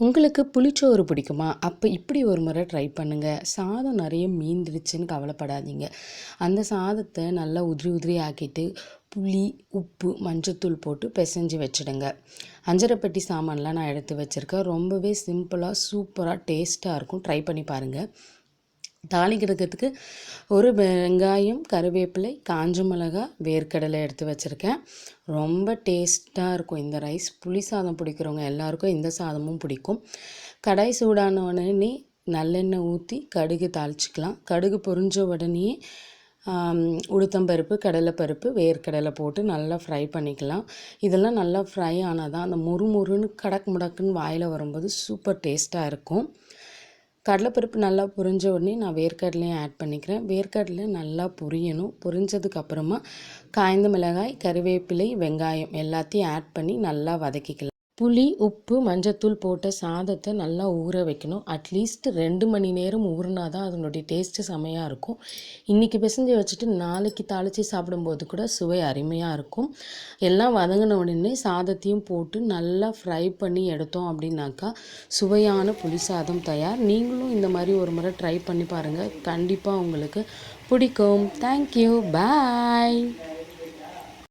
உங்களுக்கு புளிச்சோறு பிடிக்குமா? அப்போ இப்படி ஒரு முறை ட்ரை பண்ணுங்கள் சாதம் நிறைய மீந்துடுச்சுன்னு கவலைப்படாதீங்க. அந்த சாதத்தை நல்லா உதிரி உதிரி ஆக்கிட்டு புளி உப்பு மஞ்சத்தூள் போட்டு பிசைஞ்சு வச்சுடுங்க. அஞ்சரைப்பட்டி சாமான்லாம் நான் எடுத்து வச்சுருக்கேன். ரொம்பவே சிம்பிளாக சூப்பராக டேஸ்ட்டாக இருக்கும். ட்ரை பண்ணி பாருங்கள் தாளிக்கிறதுக்கு ஒரு வெங்காயம் கருவேப்பிலை காஞ்ச மிளகா வேர்க்கடலை எடுத்து வச்சுருக்கேன். ரொம்ப டேஸ்ட்டாக இருக்கும் இந்த ரைஸ். புளி சாதம் பிடிக்கிறவங்க எல்லாருக்கும் இந்த சாதமும் பிடிக்கும். கடாய் சூடான உடனே நல்லெண்ணெய் ஊற்றி கடுகு தாளிச்சிக்கலாம். கடுகு பொரிஞ்ச உடனே உளுத்தம்பருப்பு கடலைப்பருப்பு வேர்க்கடலை போட்டு நல்லா ஃப்ரை பண்ணிக்கலாம். இதெல்லாம் நல்லா ஃப்ரை ஆனால் தான் அந்த முறு முறுன்னு கடக்கு முடக்குன்னு வாயில் வரும்போது சூப்பர் டேஸ்ட்டாக இருக்கும். கடலைப்பருப்பு நல்லா புரிஞ்ச உடனே நான் வேர்க்கடலையும் ஆட் பண்ணிக்கிறேன். வேர்க்கடலை நல்லா புரியணும். புரிஞ்சதுக்கப்புறமா காய்ந்த மிளகாய் கருவேப்பிலை வெங்காயம் எல்லாத்தையும் ஆட் பண்ணி நல்லா வதக்கிக்கலாம். புளி உப்பு மஞ்சத்தூள் போட்ட சாதத்தை நல்லா ஊற வைக்கணும். அட்லீஸ்ட் ரெண்டு மணி நேரம் ஊறினா தான் அதனுடைய டேஸ்ட்டு செமையாக இருக்கும். இன்றைக்கி பிசைஞ்சு வச்சுட்டு நாளைக்கு தாளித்து சாப்பிடும்போது கூட சுவை அருமையாக இருக்கும். எல்லாம் வதங்கின உடனே சாதத்தையும் போட்டு நல்லா ஃப்ரை பண்ணி எடுத்தோம் அப்படின்னாக்கா சுவையான புளி சாதம் தயார். நீங்களும் இந்த மாதிரி ஒரு முறை ட்ரை பண்ணி பாருங்கள் கண்டிப்பாக உங்களுக்கு பிடிக்கும். Thank you bye